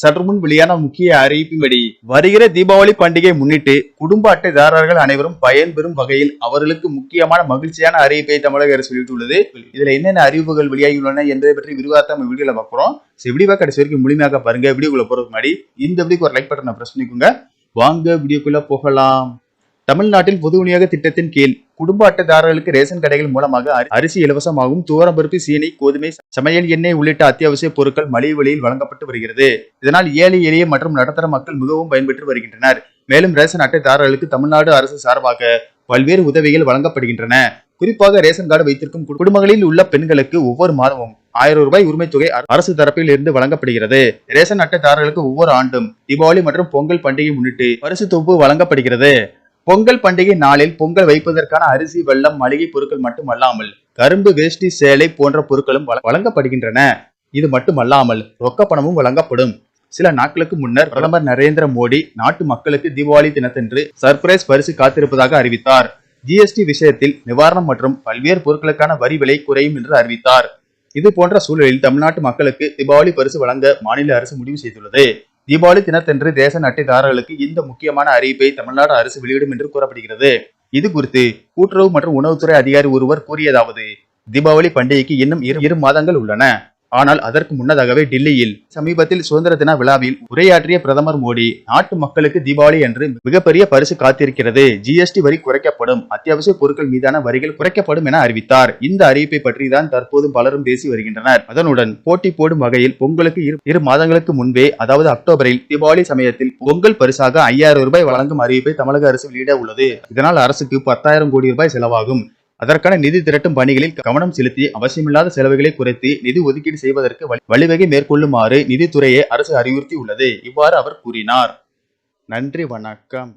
சற்று முன் வெளியான முக்கிய அறிவிப்பின்படி வருகிற தீபாவளி பண்டிகை முன்னிட்டு குடும்ப அட்டைதாரர்கள் அனைவரும் பயன்பெறும் வகையில் அவர்களுக்கு முக்கியமான மகிழ்ச்சியான அறிவிப்பை தமிழக அரசு வெளியிட்டுள்ளது. இதுல என்னென்ன அறிவிப்புகள் வெளியாகியுள்ளன என்பதை பற்றி விரிவாக நம்ம வீடியோல பார்க்குறோம் விடிவா கடைசி வரைக்கும் முழுமையாக பாருங்க. வீடியோக்குள்ள போறதுக்கு முன்னாடி இந்த வீடியோக்கு ஒரு லைக் பட்டனை பிரஸ் பண்ணிக்கோங்க. வாங்க வீடியோக்குள்ள போகலாம். தமிழ்நாட்டில் பொது விநியோக திட்டத்தின் கீழ் குடும்ப அட்டைதாரர்களுக்கு ரேஷன் கடைகள் மூலமாக அரிசி இலவசமாகவும் துவரம்பருப்பு சீனி கோதுமை சமையல் எண்ணெய் உள்ளிட்ட அத்தியாவசிய பொருட்கள் மலிவு விலையில் வழங்கப்பட்டு வருகிறது. இதனால் ஏழை எளிய மற்றும் நடுத்தர மக்கள் மிகவும் பயன்பெற்று வருகின்றனர். மேலும் ரேஷன் அட்டைதாரர்களுக்கு தமிழ்நாடு அரசு சார்பாக பல்வேறு உதவிகள் வழங்கப்படுகின்றன. குறிப்பாக ரேஷன் கார்டு வைத்திருக்கும் குடும்பங்களில் உள்ள பெண்களுக்கு ஒவ்வொரு மாதமும் ஆயிரம் ரூபாய் உரிமை தொகை அரசு தரப்பில் இருந்து வழங்கப்படுகிறது. ரேஷன் அட்டைதாரர்களுக்கு ஒவ்வொரு ஆண்டும் தீபாவளி மற்றும் பொங்கல் பண்டிகை முன்னிட்டு பரிசு தொகுப்பு வழங்கப்படுகிறது. பொங்கல் பண்டிகை நாளில் பொங்கல் வைப்பதற்கான அரிசி வெல்லம் மளிகை பொருட்கள் மட்டுமல்லாமல் கரும்பு வேஷ்டி சேலை போன்ற பொருட்களும் வழங்கப்படுகின்றன. இது மட்டுமல்லாமல் ரொக்க பணமும் வழங்கப்படும். சில நாட்களுக்கு முன்னர் பிரதமர் நரேந்திர மோடி நாட்டு மக்களுக்கு தீபாவளி தினத்தன்று சர்ப்ரைஸ் பரிசு காத்திருப்பதாக அறிவித்தார். ஜிஎஸ்டி விஷயத்தில் நிவாரணம் மற்றும் பல்வேறு பொருட்களுக்கான வரி விலை குறையும் என்று அறிவித்தார். இது போன்ற சூழலில் தமிழ்நாட்டு மக்களுக்கு தீபாவளி பரிசு வழங்க மாநில அரசு முடிவு செய்துள்ளது. தீபாவளி தினத்தன்று தேச அட்டைதாரர்களுக்கு இந்த முக்கியமான அறிவிப்பை தமிழ்நாடு அரசு வெளியிடும் என்று கூறப்படுகிறது. இது குறித்து கூட்டுறவு மற்றும் உணவுத்துறை அதிகாரி ஒருவர் கூறியதாவது தீபாவளி பண்டிகைக்கு இன்னும் இரு இரு மாதங்கள் உள்ளன. ஆனால் அதற்கு முன்னதாகவே டில்லியில் சமீபத்தில் சுதந்திர தின விழாவில் உரையாற்றிய பிரதமர் மோடி நாட்டு மக்களுக்கு தீபாவளி என்று மிகப்பெரிய பரிசு காத்திருக்கிறது. ஜிஎஸ்டி வரி குறைக்கப்படும் அத்தியாவசிய பொருட்கள் மீதான வரிகள் குறைக்கப்படும் என அறிவித்தார். இந்த அறிவிப்பை பற்றி தான் தற்போது பலரும் பேசி வருகின்றனர். அதனுடன் போட்டி போடும் வகையில் பொங்கலுக்கு இரு இரு மாதங்களுக்கு முன்பே அதாவது அக்டோபரில் தீபாவளி சமயத்தில் பொங்கல் பரிசாக ஐயாயிரம் ரூபாய் வழங்கும் அறிவிப்பை தமிழக அரசு வெளியிட உள்ளது. இதனால் அரசுக்கு பத்தாயிரம் கோடி ரூபாய் செலவாகும். அதற்கான நிதி திரட்டும் பணிகளில் கவனம் செலுத்தி அவசியமில்லாத செலவுகளை குறைத்து நிதி ஒதுக்கீடு செய்வதற்கு வழிவகை மேற்கொள்ளுமாறு நிதித்துறையை அரசு அறிவுறுத்தி உள்ளது இவ்வாறு அவர் கூறினார். நன்றி வணக்கம்.